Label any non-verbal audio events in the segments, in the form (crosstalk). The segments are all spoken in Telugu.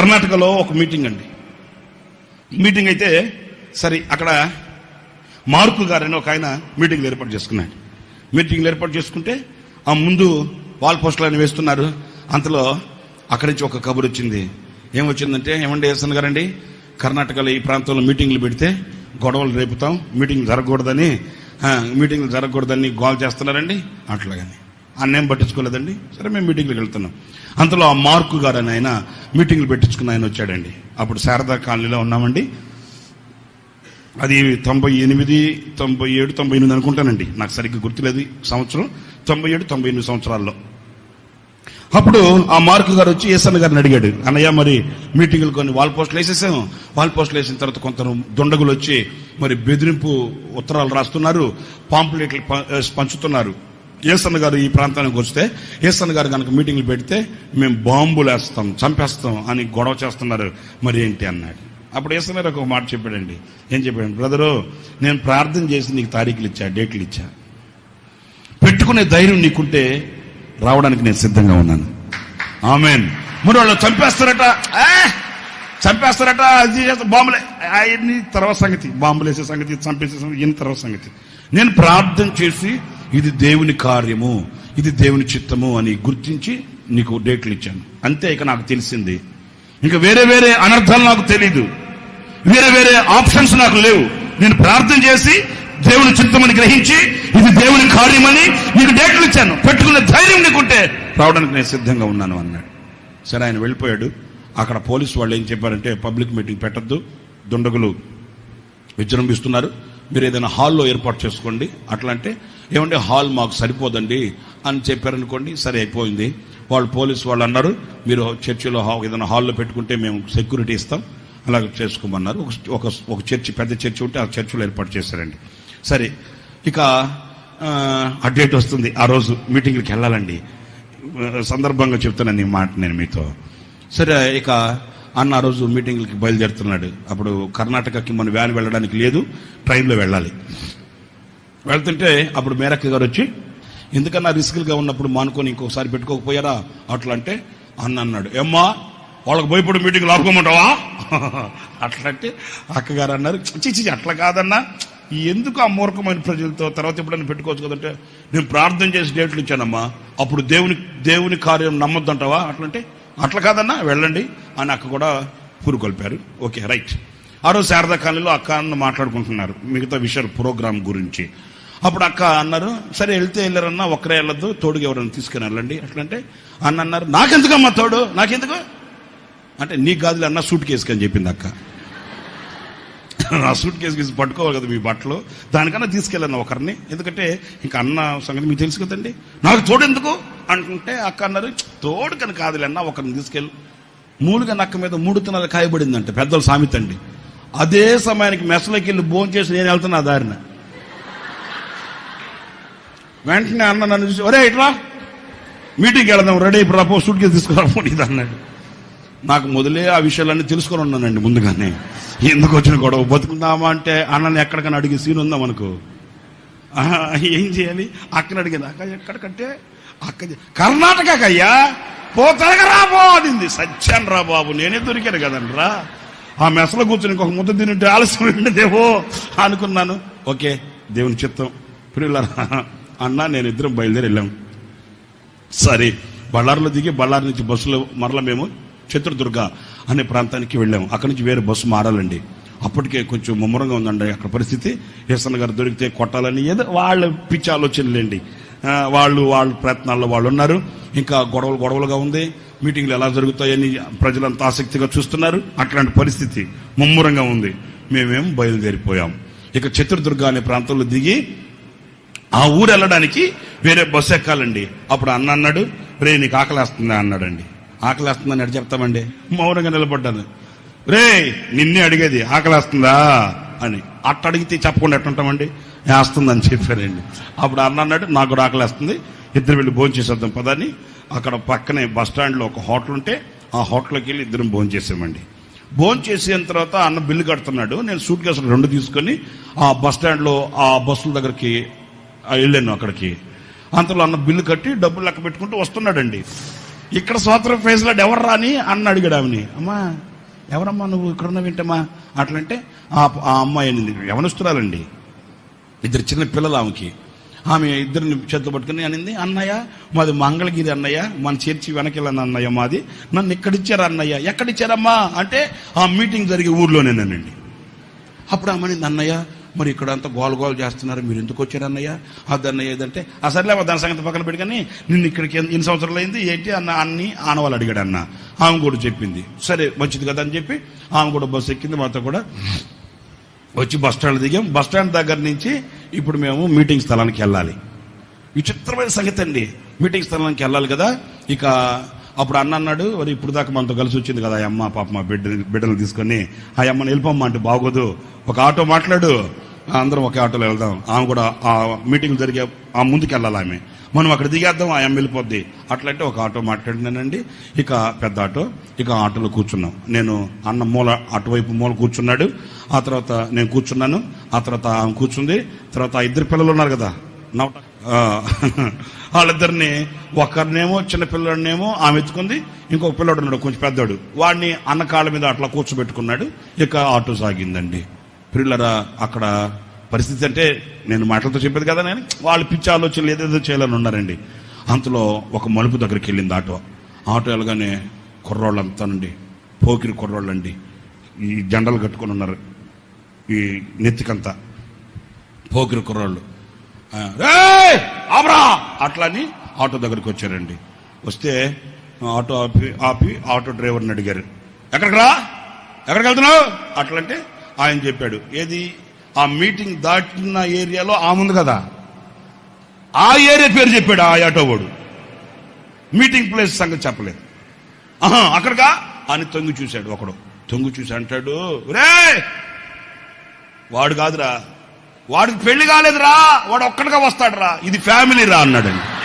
కర్ణాటకలో ఒక మీటింగ్ అండి. మీటింగ్ అయితే సరే అక్కడ మార్కు గారని ఒక ఆయన మీటింగ్లు ఏర్పాటు చేసుకున్నాడు. మీటింగ్లు ఏర్పాటు చేసుకుంటే ఆ ముందు వాల్ పోస్టులు వేస్తున్నారు. అంతలో అక్కడి నుంచి ఒక కబురు వచ్చింది. ఏమొచ్చిందంటే ఏమండి వేస్తాను గారండి కర్ణాటకలో ఈ ప్రాంతంలో మీటింగ్లు పెడితే గొడవలు రేపుతాం మీటింగ్ జరగకూడదని మీటింగ్లు జరగకూడదని గోల్ చేస్తున్నారండి అట్లాగని అన్నేం పట్టించుకోలేదండి. సరే మేము మీటింగ్లకు వెళ్తున్నాం. అంతలో ఆ మార్కు గారు అని ఆయన మీటింగ్లు పెట్టించుకున్న ఆయన వచ్చాడండి. అప్పుడు శారదా కాలనీలో ఉన్నామండి. అది తొంభై ఎనిమిది తొంభై ఏడు తొంభై ఎనిమిది అనుకుంటానండి. నాకు సరిగ్గా గుర్తులేదు సంవత్సరం. తొంభై ఏడు తొంభై ఎనిమిది సంవత్సరాల్లో. అప్పుడు ఆ మార్కు గారు వచ్చి ఏసన్న గారిని అడిగాడు. అన్నయ్య మరి మీటింగులు కొన్ని వాల్ పోస్టులు వేసేసాము వాల్ పోస్టులు వేసిన తర్వాత కొంత దుండగులు వచ్చి మరి బెదిరింపు ఉత్తరాలు రాస్తున్నారు. పాంప్లెట్లు ప- పంచుతున్నారు. ఏసన్ గారు ఈ ప్రాంతానికి వస్తే ఏసన్ గారు కనుక మీటింగ్లు పెడితే మేము బాంబులు వేస్తాం చంపేస్తాం అని గొడవ చేస్తున్నారు. మరి ఏంటి అన్నాడు. అప్పుడు ఏసన్ గారు ఒక మాట చెప్పాడండి. ఏం చెప్పాడు బ్రదరు నేను ప్రార్థన చేసి నీకు తారీఖులు ఇచ్చా డేట్లు ఇచ్చా. పెట్టుకునే ధైర్యం నీకుంటే రావడానికి నేను సిద్ధంగా ఉన్నాను. ఆమెన్. మరి వాళ్ళు చంపేస్తారట ఆ! చంపేస్తారట అది బాంబులే. అవన్నీ తర్వాత సంగతి. బాంబులు వేసే సంగతి చంపేసే సంగతి ఇన్ని తర్వాత సంగతి. నేను ప్రార్థన చేసి ఇది దేవుని కార్యము ఇది దేవుని చిత్తము అని గుర్తించి నీకు డేట్లు ఇచ్చాను. అంతే ఇక నాకు తెలిసింది. ఇంకా వేరే వేరే అనర్థాలు నాకు తెలీదు. వేరే వేరే ఆప్షన్స్ నాకు లేవు. నేను ప్రార్థన చేసి దేవుని చిత్తమని గ్రహించి ఇది దేవుని కార్యమని నీకు డేట్లు ఇచ్చాను. పెట్టుకునే ధైర్యం నీకుంటే రావడానికి నేను సిద్ధంగా ఉన్నాను అన్నాడు. సరే ఆయన వెళ్ళిపోయాడు. అక్కడ పోలీసు వాళ్ళు ఏం చెప్పారంటే పబ్లిక్ మీటింగ్ పెట్టద్దు దుండగులు విజృంభిస్తున్నారు. మీరు ఏదైనా హాల్లో ఏర్పాటు చేసుకోండి. అట్లా అంటే ఏమంటే హాల్ మాకు సరిపోదండి అని చెప్పారనుకోండి సరే అయిపోయింది. వాళ్ళు పోలీసు వాళ్ళు అన్నారు మీరు చర్చిలో ఏదైనా హాల్లో పెట్టుకుంటే మేము సెక్యూరిటీ ఇస్తాం అలా చేసుకోమన్నారు. ఒక ఒక చర్చి పెద్ద చర్చి ఉంటే ఆ చర్చిలో ఏర్పాటు చేశారండి. సరే ఇక అప్డేట్ వస్తుంది. ఆ రోజు మీటింగ్కి వెళ్ళాలండి. సందర్భంగా చెప్తున్నాను ఈ మాట నేను మీతో. సరే ఇక అన్న ఆ రోజు మీటింగ్లకి బయలుదేరుతున్నాడు. అప్పుడు కర్ణాటకకి మన వ్యాన్ వెళ్ళడానికి లేదు ట్రైన్లో వెళ్ళాలి. వెళ్తుంటే అప్పుడు మేరక్క గారు వచ్చి ఎందుకన్నా రిస్క్గా ఉన్నప్పుడు మానుకొని ఇంకోసారి పెట్టుకోకపోయారా? అట్లా అంటే అన్న అన్నాడు ఏమ్మా వాళ్ళకి భయపడి మీటింగ్ లాపుకోమంటావా (laughs) అట్లా అంటే అక్కగారు అన్నారు చిచి అట్లా కాదన్నా. ఎందుకు ఆ మూర్ఖమైన ప్రజలతో తర్వాత ఎప్పుడైనా పెట్టుకోవచ్చు కదంటే నేను ప్రార్థన చేసి డేట్లు ఇచ్చానమ్మా. అప్పుడు దేవుని దేవుని కార్యం నమ్మొద్దంటావా? అట్లంటే అట్లా కాదన్నా వెళ్ళండి. అని అక్క కూడా కూరుకొల్పారు ఓకే రైట్. ఆ రోజు శారదా కాలనీలో అక్క అన్న మాట్లాడుకుంటున్నారు. మిగతా విషయాలు ప్రోగ్రామ్ గురించి. అప్పుడు అక్క అన్నారు సరే వెళ్తే వెళ్ళారన్నా ఒక్కరే వెళ్ళొద్దు తోడుగా ఎవరైనా తీసుకుని వెళ్ళండి. అట్లంటే అన్న అన్నారు నాకెందుకమ్మా తోడు? నాకెందుకు? అంటే నీ గాదులు అన్న సూట్ కేసుకు అని చెప్పింది అక్క. ఆ సూట్ కేసు గీసి పట్టుకోవాలి కదా మీ బట్టలు దానికన్నా తీసుకెళ్ళాను ఒకరిని. ఎందుకంటే ఇంకా అన్న సంగతి మీకు తెలుసు కదండి. నాకు తోడు ఎందుకు? అంటుంటే అక్క అన్నారు తోడు కనుక కాదులే అన్న ఒకరిని తీసుకెళ్ళు. మూలుగా నక్క మీద మూడు తిన్నర కాయబడిందంట పెద్దలు సామెత అండి. అదే సమయానికి మెసలోకి వెళ్ళి భోజనం చేసి నేను వెళ్తున్నా ఆ దారిన. వెంటనే అన్న నన్ను చూసి ఒరే ఇట్లా మీటింగ్కి వెళదాం రెడీ ఇప్పుడు రాపో సూట్ కేసు తీసుకురా ఇది అన్నాడు. నాకు మొదలే ఆ విషయాలన్నీ తెలుసుకొని ఉన్నానండి ముందుగానే. ఎందుకు వచ్చిన గొడవ? బతుకుందామా అంటే అన్నని ఎక్కడికైనా అడిగి సీన్ ఉందా మనకు? ఏం చేయాలి? అక్కని అడిగింది అక్క ఎక్కడికంటే అక్క చె- కర్ణాటకకి అయ్యా? పోతలగా రాబో అనింది. సత్యాన్ రా బాబు నేనే దొరికాను కదండి రా. ఆ మెసలో కూర్చొని ఇంకొక ముద్ద తింటే ఆలస్యం ఉండదేవో అనుకున్నాను. ఓకే దేవుని చిత్తం. ప్రియులరా అన్న నేను ఇద్దరం బయలుదేరి వెళ్ళాం. సరే బళ్ళారిలో దిగి బళ్ళారి నుంచి బస్సులో మరల మేము చిత్రదుర్గ అనే ప్రాంతానికి వెళ్ళాము అక్కడి నుంచి వేరే బస్సు మారాలండి. అప్పటికే కొంచెం ముమ్మరంగా ఉందండి అక్కడ పరిస్థితి. ఏసన్న గారు దొరికితే కొట్టాలని ఏదో వాళ్ళ పిచ్చి ఆలోచనలేండి. వాళ్ళు వాళ్ళ ప్రయత్నాల్లో వాళ్ళు ఉన్నారు. ఇంకా గొడవలు గొడవలుగా ఉంది. మీటింగ్లు ఎలా జరుగుతాయని ప్రజలంతా ఆసక్తిగా చూస్తున్నారు. అట్లాంటి పరిస్థితి ముమ్మరంగా ఉంది. మేమేం బయలుదేరిపోయాం. ఇక చిత్రదుర్గ అనే ప్రాంతంలో దిగి ఆ ఊరు వెళ్ళడానికి వేరే బస్సు ఎక్కాలండి. అప్పుడు అన్న అన్నాడు రే నీకు ఆకలేస్తుందా? అన్నాడండి. ఆకలేస్తుందని అడి చెప్తామండి? మౌనంగా నిలబడ్డాను. రే నిన్నే అడిగేది ఆకలేస్తుందా? అని. అట్ట అడిగితే చెప్పకుండా ఎట్టుంటామండి? వేస్తుందని చెప్పారండి. అప్పుడు అన్న అన్నాడు నాకు కూడా ఆకలేస్తుంది. ఇద్దరు వెళ్ళి భోజనం చేసేద్దాం పదని అక్కడ పక్కనే బస్ స్టాండ్లో ఒక హోటల్ ఉంటే ఆ హోటల్కి వెళ్ళి ఇద్దరం భోజనం చేసామండి. భోజనం చేసిన తర్వాత అన్న బిల్లు కడుతున్నాడు. నేను సూట్ కేసులు రెండు తీసుకొని ఆ బస్ స్టాండ్లో ఆ బస్సుల దగ్గరికి వెళ్ళాను అక్కడికి. అంతలో అన్న బిల్లు కట్టి డబ్బులు లెక్క పెట్టుకుంటూ వస్తున్నాడండి. ఇక్కడ స్వాతంత్ర ఫేజ్లో ఎవరు రాని అన్న అడిగాడు ఆమెని. అమ్మా ఎవరమ్మా నువ్వు ఇక్కడ ఉన్నావు ఏంటమ్మా? అట్లంటే ఆ ఆ అమ్మాయి అనింది. యవనస్తురాలండి. ఇద్దరు చిన్న పిల్లలు ఆమెకి. ఆమె ఇద్దరిని చేతులు పట్టుకుని అనింది అన్నయ్య మాది మంగళగిరి అన్నయ్య మన చేర్చి వెనకెళ్ళని అన్నయ్య మాది. నన్ను ఎక్కడిచ్చారు అన్నయ్య. ఎక్కడిచ్చారమ్మా? అంటే ఆ మీటింగ్ జరిగే ఊర్లోనేనండి. అప్పుడు ఆమె అనింది అన్నయ్య మరి ఇక్కడ అంతా గోల గోల చేస్తున్నారు. మీరు ఎందుకు వచ్చారు అన్నయ్య? అది అన్నయ్య ఏదంటే అసలే దాని సంగతి పక్కన పెట్టుకొని నిన్ను ఇక్కడికి ఎన్ని సంవత్సరాలు అయింది? ఏంటి? అన్న అన్ని ఆనవాళ్ళు అడిగాడు అన్న. ఆమె కూడా చెప్పింది. సరే మంచిది కదా అని చెప్పి ఆమె కూడా బస్సు ఎక్కింది. మాతో కూడా వచ్చి బస్ స్టాండ్ దిగాం. బస్ స్టాండ్ దగ్గర నుంచి ఇప్పుడు మేము మీటింగ్ స్థలానికి వెళ్ళాలి. విచిత్రమైన సంగతి అండి. మీటింగ్ స్థలానికి వెళ్ళాలి కదా. ఇక అప్పుడు అన్న అన్నాడు మరి ఇప్పుడు దాకా మనతో కలిసి వచ్చింది కదా. ఆ అమ్మ పాప మా బిడ్డ బిడ్డలు తీసుకొని ఆ అమ్మని వెళ్ళిపోమ్మా అంటే బాగోదు. ఒక ఆటో మాట్లాడు. అందరం ఒకే ఆటోలో వెళ్దాం. ఆమె కూడా ఆ మీటింగ్ జరిగే ఆ ముందుకు వెళ్ళాలి ఆమె. మనం అక్కడ దిగేద్దాం ఆ అమ్మ వెళ్ళిపోద్ది. అట్లంటే ఒక ఆటో మాట్లాడినానండి. ఇక పెద్ద ఆటో ఇక ఆటోలో కూర్చున్నాం. నేను అన్న మూల అటువైపు మూల కూర్చున్నాడు. ఆ తర్వాత నేను కూర్చున్నాను. ఆ తర్వాత ఆమె కూర్చుంది. తర్వాత ఆ ఇద్దరు పిల్లలు ఉన్నారు కదా. నవ్వుట వాళ్ళిద్దరిని ఒకరినేమో చిన్న పిల్లడినేమో ఆమె ఎత్తుకుంది. ఇంకొక పిల్లడు ఉన్నాడు కొంచెం పెద్దోడు. వాడిని అన్న కాళ్ళ మీద అట్లా కూర్చోబెట్టుకున్నాడు. ఇక ఆటో సాగిందండి. పిల్లరా అక్కడ పరిస్థితి అంటే నేను మాటలతో చెప్పేది కదా నేను? వాళ్ళు పిచ్చి ఆలోచనలు ఏదేదో చేయాలని ఉన్నారండి. అంతలో ఒక మలుపు దగ్గరికి వెళ్ళింది ఆటో. ఆటో వెళ్ళగానే కుర్రోళ్ళంతానండి పోకిరి కుర్రోళ్ళండి ఈ జెండలు కట్టుకొని ఉన్నారు. ఈ నెత్తికంతా పోకిరి కుర్రోళ్ళు. ఆపరా! అట్లా అని ఆటో దగ్గరికి వచ్చారండి. వస్తే ఆటో ఆపి ఆపి ఆటో డ్రైవర్ని అడిగారు. ఎక్కడికి రా? ఎక్కడికి వెళ్తున్నావు? అట్లంటే ఆయన చెప్పాడు ఏది? ఆ మీటింగ్ దాటిన ఏరియాలో ఆ ఉంది కదా. ఆ ఏరియా పేరు చెప్పాడు ఆ ఆటోవాడు మీటింగ్ ప్లేస్ సంగతి చెప్పలేదు. ఆహా అక్కడికా? అని తొంగి చూశాడు ఒకడు. తొంగి చూసి అంటాడు రే వాడు కాదురా. వాడికి పెళ్ళి కాలేదురా. వాడు ఒక్కడిగా వస్తాడురా. ఇది ఫ్యామిలీ రా అన్నాడండి.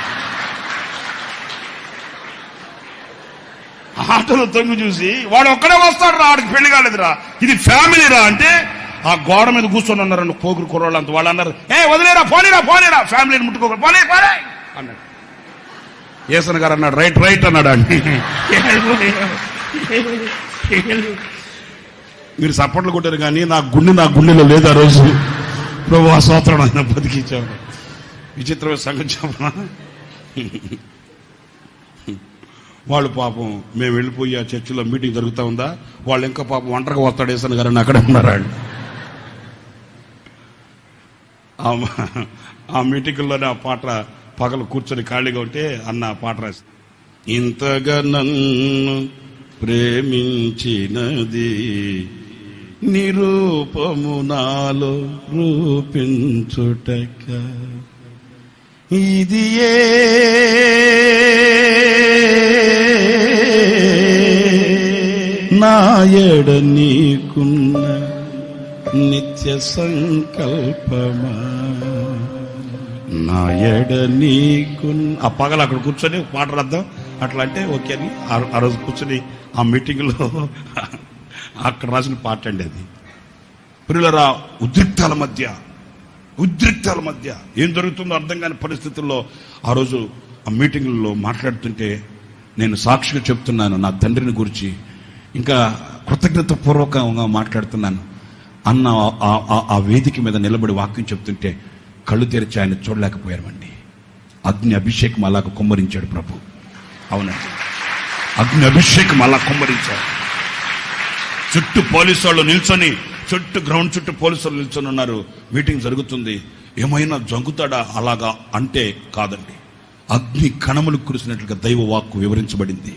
ఆటోలో తొంగి చూసి వాడు ఒక్కడే వస్తాడు రా వాడికి పెళ్ళి కాలేదురా. ఇది ఫ్యామిలీ రా అంటే ఆ గోడ మీద కూర్చొని ఉన్నారండి పోగురు కుర్రోళ్ళు అంత వాళ్ళు అన్నారు ఏ వదిలేరా పోనీరా పోనీరా ఫ్యామిలీని ముట్టుకోకూడదు పోనీ పోనీ అన్నాడు. ఏసన్ గారు అన్నాడు రైట్ రైట్ అన్నాడు అండి మీరు సపోర్ట్లు కొట్టారు కానీ నా గుండె నా గుండెలో లేదు ఆ రోజు. ప్రభు ఆ సోత్రం ఆయన బతికించాడు విచిత్రమైన సంగతి చెప్పనా వాళ్ళు పాపం మేము వెళ్ళిపోయి ఆ చర్చిలో మీటింగ్ జరుగుతూ ఉందా? వాళ్ళు ఇంకా పాపం ఒంటరిగా వస్తాడు ఏసన్ గారు అని అక్కడే ఉన్నారు వాళ్ళు. ఆ మీటింగుల్లోనే ఆ మీటింగ్లోనే ఆ పాట పగలు కూర్చొని ఖాళీగా ఉంటే అన్న పాట రాసి ఇంతగా నన్ను ప్రేమించినది నిరూపము నాలో రూపించుటక ఇది ఏ నాయడ నీకున్న నిత్య సంకల్పమా? నాయడ నీకు ఆ పగలు అక్కడ కూర్చొని పాట రాద్దాం. అట్లా అంటే ఓకే అని ఆ- రోజు కూర్చొని ఆ మీటింగ్లో అక్కడ రాసిన పాట అండి అది. పిల్లల ఉద్రిక్తాల మధ్య ఉద్రిక్తాల మధ్య ఏం జరుగుతుందో అర్థం కాని పరిస్థితుల్లో ఆ రోజు ఆ మీటింగ్లలో మాట్లాడుతుంటే నేను సాక్షిగా చెప్తున్నాను నా తండ్రిని గురించి. ఇంకా కృతజ్ఞత పూర్వకంగా మాట్లాడుతున్నాను. అన్న ఆ- ఆ- ఆ వేదిక మీద నిలబడి వాక్యం చెప్తుంటే కళ్ళు తెరిచి ఆయన చూడలేకపోయామండి. అగ్ని అభిషేకం అలాగ కుమ్మరించాడు ప్రభు. అవునండి. అగ్ని అభిషేకం అలా కుమ్మరించాడు. చుట్టూ పోలీసు వాళ్ళు నిల్చొని చుట్టూ గ్రౌండ్ చుట్టూ పోలీసులు నిల్చొని ఉన్నారు. మీటింగ్ జరుగుతుంది. ఏమైనా జంగుతాడా అలాగా అంటే కాదండి. అగ్ని కణములు కురిసినట్లుగా దైవ వాక్కు వివరించబడింది.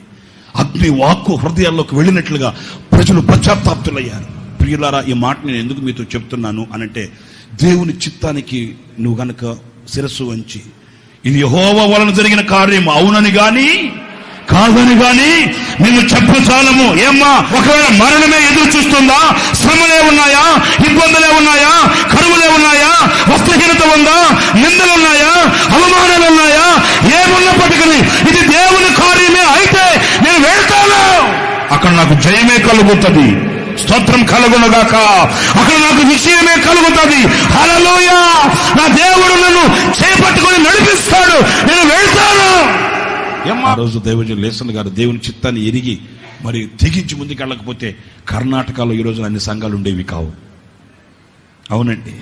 అగ్ని వాక్కు హృదయాల్లోకి వెళ్ళినట్లుగా ప్రజలు పశ్చాత్తాప్తులయ్యారు. ప్రియులారా ఈ మాట నేను ఎందుకు మీతో చెప్తున్నాను అనంటే దేవుని చిత్తానికి నువ్వు గనక శిరస్సు వంచి ఇది యెహోవా వలన జరిగిన కార్యం అవునని కానీ కాదని గాని నిన్ను చెప్పచాలము ఏమ్మా ఒకవేళ మరణమే ఎదురు చూస్తుందా? శ్రమలే ఉన్నాయా? ఇబ్బందులే ఉన్నాయా? కరువులే ఉన్నాయా? వస్త్రహీనత ఉందా? నిందలు ఉన్నాయా? అవమానాలు ఉన్నాయా? ఏమున్నప్పటికీ ఇది దేవుని కార్యమే అయితే నేను వెళ్తాను. అక్కడ నాకు జయమే కలుగుతుంది. స్తోత్రం కలుగునగాక అక్కడ నాకు విషయమే కలుగుతుంది. హలలోయ నా దేవుడు నన్ను చేపట్టుకొని నడిపిస్తాడు. ఆ రోజు దైవజన్ లేసన్ గారు దేవుని చిత్తాన్ని ఎరిగి మరి తెగించి ముందుకు వెళ్ళకపోతే కర్ణాటకలో ఈ రోజున అన్ని సంఘాలు ఉండేవి కావు. అవునండి.